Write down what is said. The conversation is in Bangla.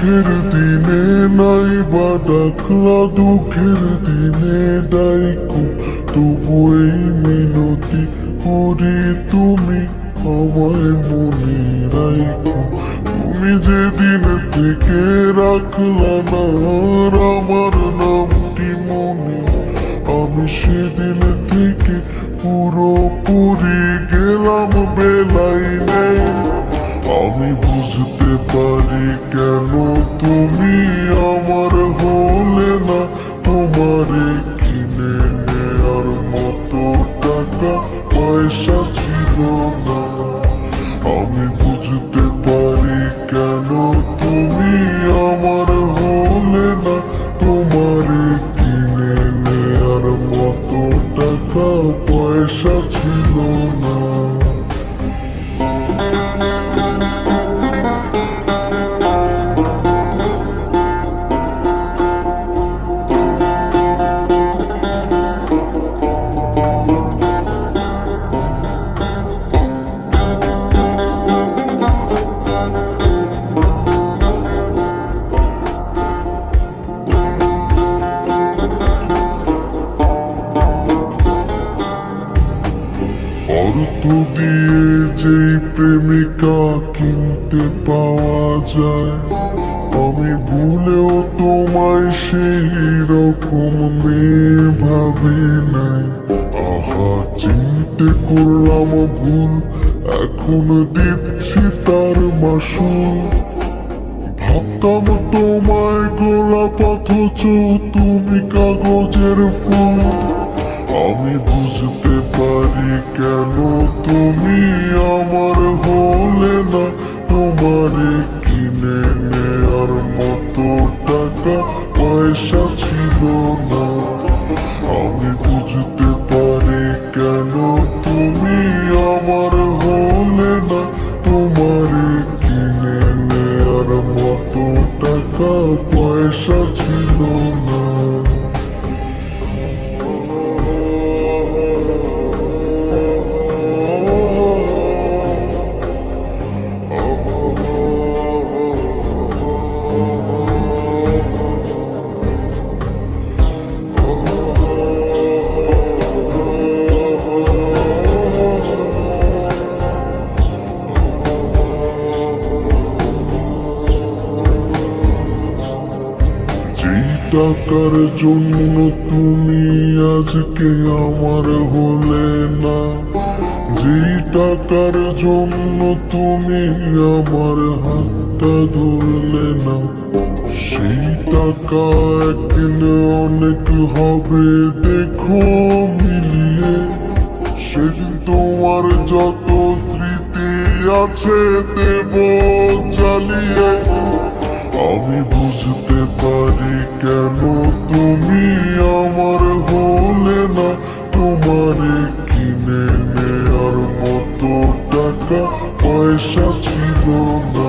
সুখের দিনে নাই বা ডাকলা, দুঃখের দিনে ডাইকো। তবু এই মিনতি করি তুমি আমায় মনে রাইখো। তুমি যেদিন থেকে রাখলা না আমার নামটি মনে, আমি সেদিন থেকে পুরোপুরি গেলাম বেলাই নেই। পারি কেন? তুমি আমার হলে না। তোমারে কিনে নেয়ার মতো টাকা, পয়সা ছিল না। আমি বুঝতে পারি কেন? তুমি আমার হলে না। তোমারে কিনে নেয়ার মতো টাকা, পয়সা অর্থ দিয়ে যেই প্রেমিকা কিনতে পাওয়া যায়, আমি ভুলেও তোমায় সেই রকম মেয়ে ভাবি নাই। আহা, চিনতে করলাম ভুল, এখন দিচ্ছি তার মাসুল। ভাবতাম তোমায় গোলাপ অথচ তুমি কাগজের ফুল। আমি বুঝতে পারি কেন? তুমি আমার হলে না। তোমারে কিনে নেয়ার মতো টাকা, পয়সা ছিল না। আমি বুঝতে পারি কেন তুমি আমার হলে না। তোমারে কিনে নেয়ার মতো টাকা, পয়সা ছিল না। টাকার জন্য তুমি আজকে আমার হলে না। যে টাকার জন্য তুমি আমার হাতটা ধরলে না, সেই টাকা একদিন অনেক হবে, দেখো মিলিয়ে। সেদিন তোমার যত স্মৃতি আছে, দেব চালিয়ে। আমি বুঝতে পারি কেন তুমি আমার হলে না? তোমারে কিনে নেয়ার মতো টাকা, পয়সা ছিল না।